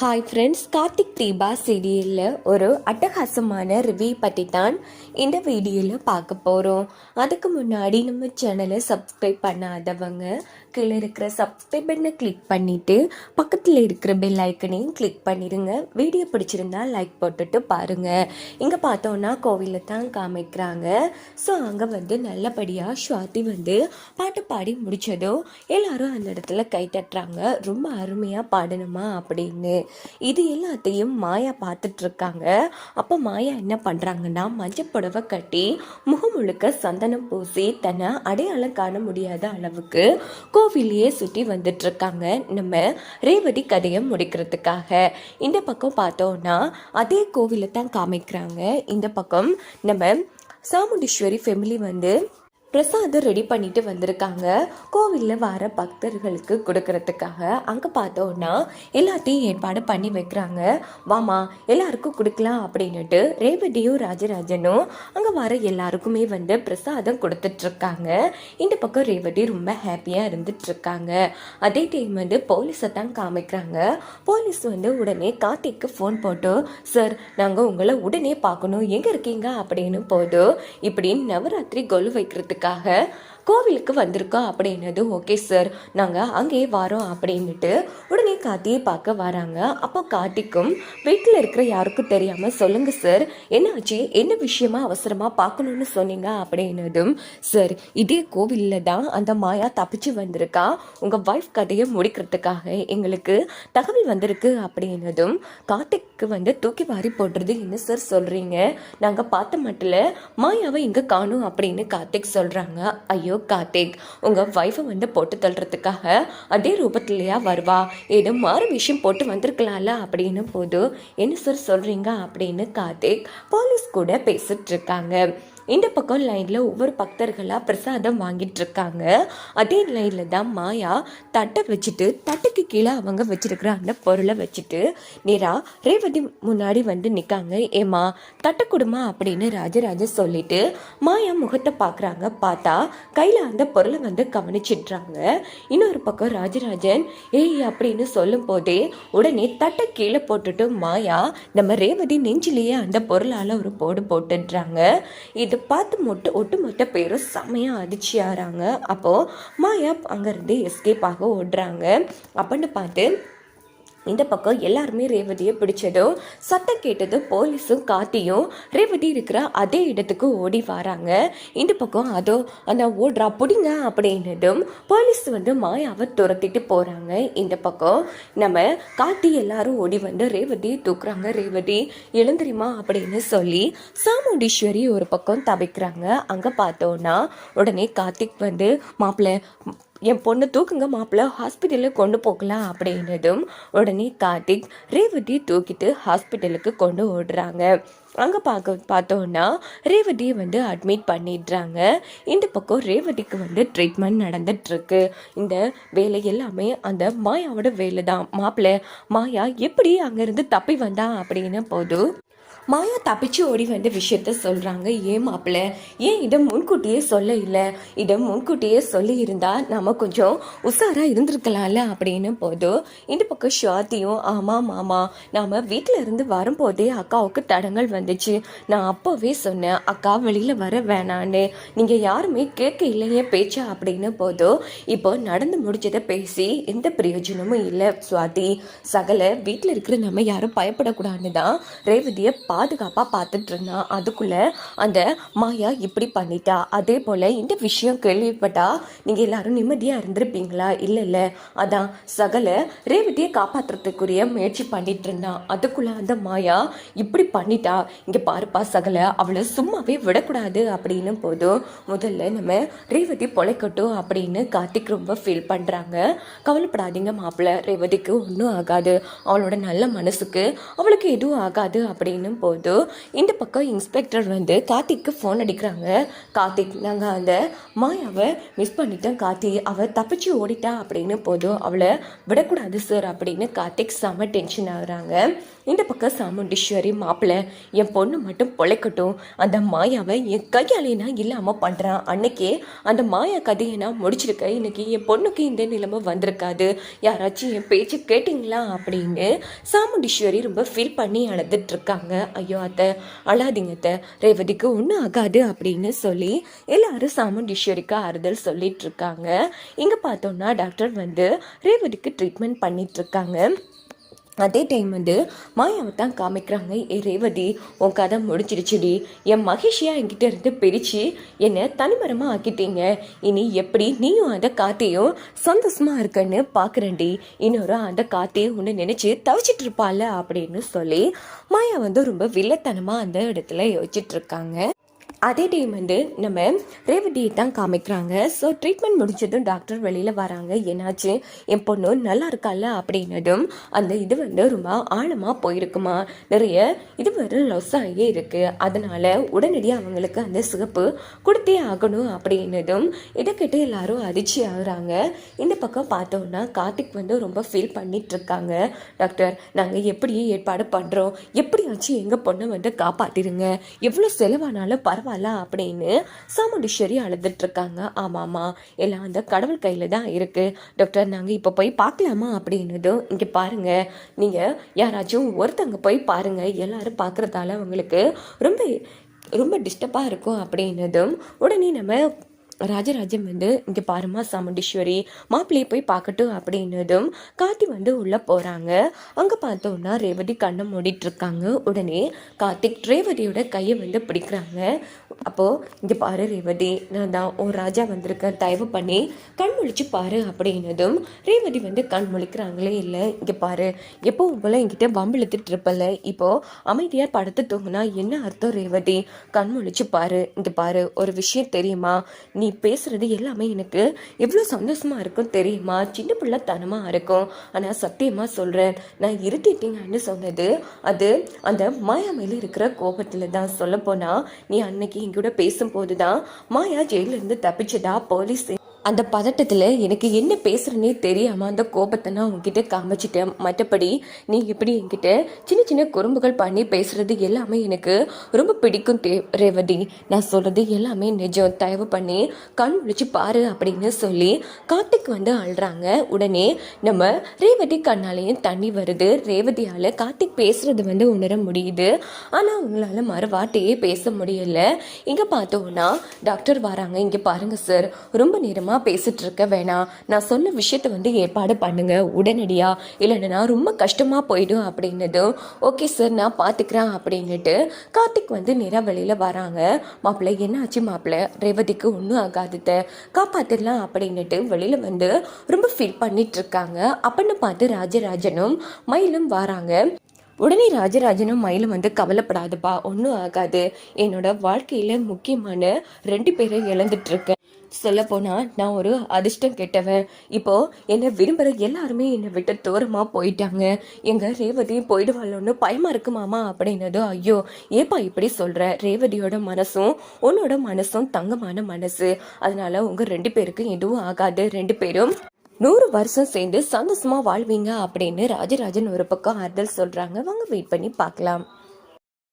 Hi friends Karthik Deepa சீரியலில் ஒரு அட்டகாசமான ரிவ்யூ பற்றி தான் இந்த வீடியோவில் பார்க்க போகிறோம் அதுக்கு முன்னாடி நம்ம சேனலை சப்ஸ்கிரைப் பண்ணாதவங்க கீழே இருக்கிற சப்ஸ்கிரைப் பண்ணை கிளிக் பண்ணிவிட்டு பக்கத்தில் இருக்கிற பெல் ஐக்கனையும் கிளிக் பண்ணிடுங்க வீடியோ பிடிச்சிருந்தா லைக் போட்டுட்டு பாருங்கள் இங்கே பார்த்தோன்னா கோவிலில் தான் காமிக்கிறாங்க. ஸோ அங்கே வந்து நல்லபடியாக ஸ்வாதி வந்து பாட்டு பாடி முடிச்சதும் எல்லாரும் அந்த இடத்துல கை தட்டுறாங்க. ரொம்ப அருமையாக பாடணுமா அப்படின்னு. இது எல்லாத்தையும் மாயா பார்த்துட்டு இருக்காங்க அப்போ மாயா என்ன பண்ணுறாங்கன்னா மஞ்சள் புடவை கட்டி முகம் முழுக்க சந்தனம் பூசி தன்னை அடையாளம் காண முடியாத அளவுக்கு கோவிலையே சுற்றி வந்துட்டு இருக்காங்க நம்ம ரேவதி கதையை முடிக்கிறதுக்காக. இந்த பக்கம் பார்த்தோன்னா அதே கோவிலை தான் காமிக்கிறாங்க. இந்த பக்கம் நம்ம சாமுண்டீஸ்வரி ஃபெமிலி வந்து பிரசாதம் ரெடி பண்ணிட்டு வந்திருக்காங்க. கோவிலில் வர பக்தர்களுக்கு கொடுக்கறதுக்காக அங்கே பார்த்தோன்னா எல்லாத்தையும் ஏற்பாடு பண்ணி வைக்கிறாங்க. வாமா எல்லாருக்கும் கொடுக்கலாம் அப்படின்னுட்டு ரேவதியும் ராஜராஜனும் அங்கே வர எல்லாருக்குமே வந்து பிரசாதம் கொடுத்துட்ருக்காங்க. இந்த பக்கம் ரேவதி ரொம்ப ஹாப்பியாக இருந்துட்டுருக்காங்க அதே டைம் வந்து போலீஸை தான் காமிக்கிறாங்க. போலீஸ் வந்து உடனே கார்த்திக்கு ஃபோன் போட்டு சார் நாங்கள் உங்களை உடனே பார்க்கணும். எங்கே இருக்கீங்க? அப்படின்னு போதும் இப்படி நவராத்திரி கொலு வைக்கிறதுக்காக கோவிலுக்கு வந்திருக்கோம் அப்படின்னது ஓகே சார் நாங்கள் அங்கேயே வரோம் அப்படின்னுட்டு உடனே கார்த்தியை பார்க்க வராங்க. அப்போ கார்த்திக்கும் வீட்டில் இருக்கிற யாருக்கும் தெரியாமல் சொல்லுங்கள் சார் என்னாச்சு? என்ன விஷயமா அவசரமாக பார்க்கணும்னு சொன்னீங்க? அப்படின்னதும் சார் இதே கோவிலில் தான் அந்த மாயா தப்பிச்சு வந்திருக்கா. உங்கள் ஒய்ஃப் கதையை முடிக்கிறதுக்காக எங்களுக்கு தகவல் வந்திருக்கு அப்படின்னதும் கார்த்திக்கு வந்து தூக்கி வாரி போடுறது என்ன சார் சொல்கிறீங்க நாங்கள் பார்த்த மட்டில் மாயாவை இங்கே காணும் அப்படின்னு கார்த்திக் சொல்கிறாங்க ஐயோ கார்த்திக். உங்கள் ஒய்ஃபை வந்து போட்டு தள்ளுறதுக்காக அதே ரூபத்துலையா வருவா? ஏதோ மாறு விஷயம் போட்டு வந்திருக்கலாம்ல அப்படின்னு போது என்ன சார் சொல்கிறீங்க அப்படின்னு கார்த்திக் போலீஸ் கூட பேசிட்டு இருக்காங்க. இந்த பக்கம் லைனில் ஒவ்வொரு பக்தர்களாக பிரசாதம் வாங்கிட்டு இருக்காங்க. அதே லைனில் தான் மாயா தட்டை வச்சுட்டு தட்டுக்கு கீழே அவங்க வச்சிருக்கிற அந்த பொருளை வச்சுட்டு நேராக ரேவதி முன்னாடி வந்து நிற்காங்க ஏமா தட்டை கொடுமா அப்படின்னு ராஜராஜ சொல்லிட்டு மாயா முகத்தை பார்க்குறாங்க பார்த்தா கையில் அந்த பொருளை வந்து கவனிச்சிடுறாங்க. இன்னொரு பக்கம் ராஜராஜன் ஏய் அப்படின்னு சொல்லும் போதே உடனே தட்டை கீழே போட்டுட்டு மாயா நம்ம ரேவதி நெஞ்சிலேயே அந்த பொருளால் ஒரு போடு போட்டுடுறாங்க இது பார்த்து மொட்டு ஒட்டுமொத்த பேரும் செம்மையாக அதிர்ச்சியாகிறாங்க அப்போது மாயா அங்கேருந்து எஸ்கேப் ஆக ஓடுறாங்க. அப்படின்னு பார்த்து இந்த பக்கம் எல்லாருமே ரேவதியை பிடிச்சதும் சத்தம் கேட்டது போலீஸும் காத்தியும் ரேவதி இருக்கிற அதே இடத்துக்கு ஓடி வராங்க. இந்த பக்கம் அதோ அந்த ஓடுறா பிடிங்க அப்படின்னதும் போலீஸ் வந்து மாயாவை துரத்திட்டு போகிறாங்க இந்த பக்கம் நம்ம காத்தி எல்லாரும் ஓடி வந்து ரேவதியை தூக்குறாங்க. ரேவதி எழுந்திரிமா அப்படின்னு சொல்லி சாமுண்டீஸ்வரி ஒரு பக்கம் தவிக்கிறாங்க. அங்கே பார்த்தோன்னா உடனே கார்த்திக் வந்து மாப்பிள்ளை என் பொண்ணு தூக்குங்க மாப்பிள்ள ஹாஸ்பிட்டலுக்கு கொண்டு போகலாம் அப்படின்னதும் உடனே கார்த்திக் ரேவதி தூக்கிட்டு ஹாஸ்பிட்டலுக்கு கொண்டு ஓடுறாங்க. அங்கே பார்க்க பார்த்தோன்னா ரேவதியை வந்து அட்மிட் பண்ணிடுறாங்க. இந்த பக்கம் ரேவதிக்கு வந்து ட்ரீட்மெண்ட் நடந்துட்டுருக்கு. இந்த வேலை எல்லாமே அந்த மாயாவோட வேலை தான் மாப்பிள்ளை மாயா எப்படி அங்கேருந்து தப்பி வந்தா அப்படின்னு போதும் மாயா தப்பிச்சு ஓடி வந்த விஷயத்த சொல்கிறாங்க ஏன் மாப்பிள்ள ஏன் இதை முன்கூட்டியே சொல்ல இல்லை? இதை முன்கூட்டியே சொல்லி இருந்தால் நம்ம கொஞ்சம் உஷாராக இருந்திருக்கலாம்ல அப்படின்னு போதும் இந்த பக்கம் ஷாத்தியும் ஆமாம் மாமா நாம் வீட்டில் இருந்து வரும்போதே அக்காவுக்கு தடங்கள் வந்துச்சு. நான் அப்போவே சொன்னேன் அக்கா வெளியில் வர வேணான்னு. நீங்கள் யாருமே கேட்க இல்லையே பேச்சா? அப்படின்னு போதும் இப்போ நடந்து முடிச்சதை பேசி எந்த பிரயோஜனமும் இல்லை சுவாதி. சகல வீட்டில் இருக்கிற நம்ம யாரும் பயப்படக்கூடாதுன்னு தான் ரேவதியை பாதுகாப்பாக பார்த்துட்டு இருந்தான் அதுக்குள்ளே அந்த மாயா இப்படி பண்ணிட்டா. அதே போல் இந்த விஷயம் கேள்விப்பட்டா நீங்கள் எல்லாரும் நிம்மதியாக இருந்திருப்பீங்களா? இல்லை இல்லை அதான் சகல ரேவதியை காப்பாற்றுறதுக்குரிய முயற்சி பண்ணிட்டு இருந்தான் அதுக்குள்ளே அந்த மாயா இப்படி பண்ணிட்டா. இங்கே பாருப்பா சகல அவளை சும்மாவே விடக்கூடாது. அப்படின்னு போதும் முதல்ல நம்ம ரேவதி பொழைக்கட்டும் அப்படின்னு கார்த்திக் ரொம்ப ஃபீல் பண்ணுறாங்க கவலைப்படாதீங்க மாப்பிள்ளை ரேவதிக்கு ஒன்றும் ஆகாது. அவளோட நல்ல மனசுக்கு அவளுக்கு எதுவும் ஆகாது அப்படின்னு போது இந்த பக்கம் இன்ஸ்பெக்டர் வந்து கார்த்திக்கு ஃபோன் அடிக்கிறாங்க. கார்த்திக் நாங்கள் அந்த மாயாவை மிஸ் பண்ணிட்டோம் கார்த்தி. அவள் தப்பிச்சு ஓடிட்டா அப்படின்னு போதும். அவளை விடக்கூடாது சார் அப்படின்னு கார்த்திக் செம்ம டென்ஷன் ஆகுறாங்க. இந்த பக்கம் சாமுண்டீஸ்வரி மாப்பிள்ளை என் பொண்ணு மட்டும் பொழைக்கட்டும். அந்த மாயாவை என் கையாலே நான் இல்லாமல் பண்ணுறான் அன்னைக்கே அந்த மாயா கதையை நான் முடிச்சிருக்கேன். இன்னைக்கு என் பொண்ணுக்கு இந்த நிலைமை வந்திருக்காது. யாராச்சும் என் பேச்சு கேட்டிங்களா அப்படின்னு சாமுண்டீஸ்வரி ரொம்ப ஃபீல் பண்ணி அழுதுட்டு இருக்காங்க ஐயோ அத்தை அழாதீங்க அத்தை. ரேவதிக்கு ஒன்றும் ஆகாது அப்படின்னு சொல்லி எல்லாரும் சாமுண்டீஸ்வரிக்கு ஆறுதல் சொல்லிட்டு இருக்காங்க இங்கே பார்த்தோம்னா டாக்டர் வந்து ரேவதிக்கு ட்ரீட்மெண்ட் பண்ணிட்டு இருக்காங்க அதே டைம் வந்து மாயாவை தான் காமிக்கிறாங்க. ஏ ரேவதி உன் கதை முடிச்சிருச்சுடி என் மகிழ்ச்சியாக என்கிட்ட இருந்து பிரித்து என்னை தனிமரமாக ஆக்கிட்டீங்க. இனி எப்படி நீயும் அந்த காத்தையும் சந்தோஷமாக இருக்கன்னு பார்க்குறேன்டி இன்னொரு அந்த காத்தையும் ஒன்று நினச்சி தவிச்சிட்டு இருப்பாள் அப்படின்னு சொல்லி மாயா வந்து ரொம்ப வில்லத்தனமாக அந்த இடத்துல யோசிச்சுட்ருக்காங்க அதே டைம் வந்து நம்ம ரேவதியை தான் காமிக்கிறாங்க. ஸோ ட்ரீட்மெண்ட் முடிஞ்சதும் டாக்டர் வெளியில் வராங்க. என்னாச்சு? என் பொண்ணு நல்லா இருக்கால அப்படின்னதும் அந்த இது வந்து ரொம்ப ஆழமாக போயிருக்குமா? நிறைய இது வரை லொஸ் ஆகியே இருக்குது அதனால் உடனடியாக அவங்களுக்கு அந்த சிகப்பு கொடுத்தே ஆகணும் அப்படின்னதும் இதை கேட்டு எல்லாரும் அதிர்ச்சி ஆகுறாங்க. இந்த பக்கம் பார்த்தோம்னா கார்த்திக் வந்து ரொம்ப ஃபீல் பண்ணிகிட்ருக்காங்க டாக்டர் நாங்கள் எப்படி ஏற்பாடு பண்ணுறோம் எப்படியாச்சும் எங்கள் பொண்ணை வந்து காப்பாற்றிடுங்க எவ்வளோ செலவானாலும் பரவாயில்ல. அப்படின்னு சாமுண்டீஸ்வரி அழுதுட்ருக்காங்க ஆமாம்மா எல்லாம் அந்த கடவுள் கையில் தான் இருக்குது டாக்டர் நாங்கள் இப்போ போய் பார்க்கலாமா அப்படின்னதும் இங்கே பாருங்கள் நீங்கள் யாராச்சும் ஒருத்தங்க போய் பாருங்கள் எல்லோரும் பார்க்குறதால அவங்களுக்கு ரொம்ப ரொம்ப டிஸ்டர்பாக இருக்கும் அப்படின்னதும் உடனே நம்ம ராஜராஜன் வந்து இங்கே பாருமா சாமுண்டீஸ்வரி மாப்பிள்ளையை போய் பார்க்கட்டும் அப்படின்னதும் கார்த்தி வந்து உள்ளே போகிறாங்க அங்கே பார்த்தோன்னா ரேவதி கண்ணை மூடிட்டுருக்காங்க. உடனே கார்த்திக் ரேவதியோட கையை வந்து பிடிக்கிறாங்க. அப்போது இங்கே பாரு ரேவதி நான் தான் ஒரு ராஜா வந்திருக்கேன் தயவு பண்ணி கண் முழிச்சு பாரு அப்படின்னதும் ரேவதி வந்து கண் முழிக்கிறாங்களே இல்லை இங்கே பாரு எப்போவும் போல் என்கிட்ட வம்பு இழுத்துட்டு இருப்பல? இப்போது அமைதியாக படுத்து தூங்குனா என்ன அர்த்தம் ரேவதி? கண் முழிச்சு பாரு இங்கே பாரு ஒரு விஷயம் தெரியுமா? நீ நீ பேசுறது எல்லாமே எனக்கு எவ்வளோ சந்தோஷமா இருக்கும் தெரியுமா? சின்ன பிள்ளைத்தனமாக இருக்கும். ஆனால் சத்தியமாக சொல்கிறேன் நான் இருட்டிட்டீங்கன்னு சொன்னது அது அந்த மாயா மேலே இருக்கிற கோபத்தில் தான் சொல்லப்போனால் நீ அன்னைக்கு எங்கூட பேசும்போது தான் மாயா ஜெயிலிருந்து தப்பிச்சதா போலீஸ் அந்த பதட்டத்தில் எனக்கு என்ன பேசுகிறேனே தெரியாமல் அந்த கோபத்தை நான் உங்ககிட்ட காமிச்சிட்டேன். மற்றபடி நீ எப்படி என்கிட்ட சின்ன சின்ன குறும்புகள் பண்ணி பேசுகிறது எல்லாமே எனக்கு ரொம்ப பிடிக்கும் தே ரேவதி. நான் சொல்கிறது எல்லாமே நிஜம். தயவு பண்ணி கண் விழிச்சு பாரு அப்படின்னு சொல்லி கார்த்திக் வந்து அழுறாங்க. உடனே நம்ம ரேவதி கண்ணாலேயும் தண்ணி வருது. ரேவதியால் கார்த்திக் பேசுகிறது வந்து உணர முடியுது. ஆனால் உங்களால் மறு வார்த்தையே பேச முடியலை. இங்கே பார்த்தோன்னா டாக்டர் வராங்க. இங்கே பாருங்கள் சார். ரொம்ப நேரமாக பேசிட்டு இருக்க வேணாம். நான் சொன்ன விஷயத்த வந்து ஏற்பாடு பண்ணுங்க உடனடியாக இல்லைன்னா ரொம்ப கஷ்டமாக போயிடும் அப்படின்னதும் ஓகே சார் நான் பார்த்துக்கிறேன் அப்படின்னுட்டு கார்த்திக் வந்து நிறவழியில் வராங்க. மாப்பிள்ளை என்ன ஆச்சு மாப்பிள்ளை? ரேவதிக்கு ஒன்றும் ஆகாதுத காப்பாற்றிடலாம் அப்படின்னுட்டு வெளியில் வந்து ரொம்ப ஃபீல் பண்ணிட்டு இருக்காங்க அப்படின்னு பார்த்து ராஜராஜனும் மயிலும் வராங்க. உடனே ராஜராஜனும் மயிலும் வந்து கவலைப்படாதுப்பா ஒன்றும் ஆகாது. என்னோட வாழ்க்கையில் முக்கியமான ரெண்டு பேரை இழந்துட்டு இருக்கேன் சொல்லப்போனால் நான் ஒரு அதிர்ஷ்டம் கெட்டவன். இப்போ என்னை விரும்புகிற எல்லாருமே என்னை விட்டு தூரமாக போயிட்டாங்க. எங்கள் ரேவதி போயிடுவாளோன்னு பயமாக இருக்குமாமா அப்படின்னதும் ஐயோ ஏப்பா இப்படி சொல்கிற ரேவதியோட மனசும் உன்னோட மனசும் தங்கமான மனசு. அதனால உங்கள் ரெண்டு பேருக்கு எதுவும் ஆகாது. ரெண்டு பேரும் நூறு வருஷம் சேர்ந்து சந்தோஷமா வாழ்வீங்க அப்படின்னு ராஜராஜன் ஒரு பக்கம் ஆறுதல் சொல்றாங்க. வாங்க வெயிட் பண்ணி பார்க்கலாம்.